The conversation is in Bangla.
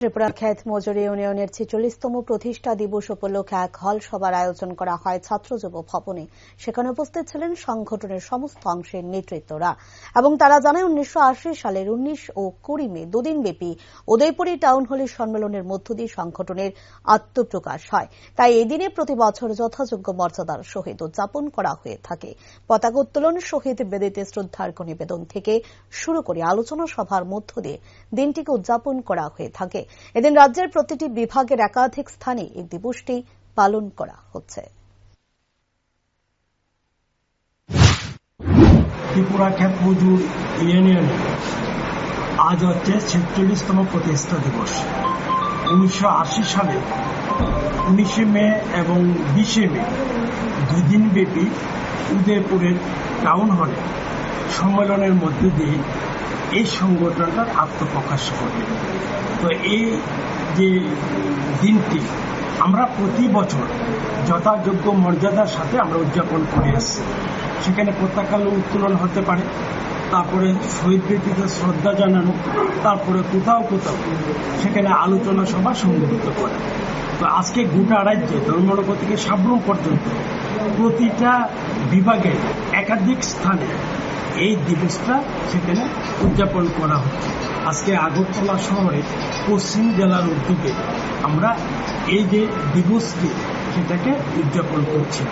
ত্রিপুরা খ্যাত মজুরি ইউনিয়নের ছেচল্লিশতম প্রতিষ্ঠা দিবস উপলক্ষে এক হল সভার আয়োজন করা হয় ছাত্র যুব ভবনে। সেখানে উপস্থিত ছিলেন সংগঠনের সমস্ত অংশের নেতৃত্বরা এবং তারা জানায়, উনিশশো আশি সালের উনিশ ও কুড়ি মে দুদিন ব্যাপী উদয়পুরী টাউন হলে সম্মেলনের মধ্য দিয়ে সংগঠনের আত্মপ্রকাশ হয়। তাই এই দিনে প্রতি বছর যথাযোগ্য মর্যাদার সহিত উদযাপন করা হয়ে থাকে। পতাকা উত্তোলন, শহীদ বেদিতে শ্রদ্ধার্ঘ নিবেদন থেকে শুরু করে আলোচনা সভার মধ্য দিয়ে দিনটিকে উদযাপন করা হয়ে থাকে। এদিন রাজ্যের প্রতিটি বিভাগের একাধিক স্থানে এই দিবসটি পালন করা হচ্ছে। ত্রিপুরা আজ হচ্ছে ছেচল্লিশতম প্রতিষ্ঠা দিবস। উনিশশো আশি সালে উনিশে মে এবং বিশে মে দুই দিন ব্যাপী উদয়পুরের টাউন হলে সম্মেলনের মধ্যে দিয়ে এই সংগঠনটার আত্মপ্রকাশ করে। তো এই যে দিনটি, আমরা প্রতি বছর যথাযোগ্য মর্যাদার সাথে আমরা উদযাপন করে আসছি। সেখানে পতাকা উত্তোলন হতে পারে, তারপরে শহীদ ব্যক্তিকে শ্রদ্ধা জানানো, তারপরে কোথাও কোথাও সেখানে আলোচনা সভা সংগঠিত করে। তো আজকে গোটা রাজ্যে ধর্মনগর থেকে সাবরুম পর্যন্ত প্রতিটা বিভাগে একাধিক স্থানে এই দিবসটা সেখানে উদযাপন করা হচ্ছে। আজকে আগরতলা শহরে পশ্চিম জেলার উদ্যোগে আমরা এই যে দিবসটি সেটাকে উদযাপন করছি।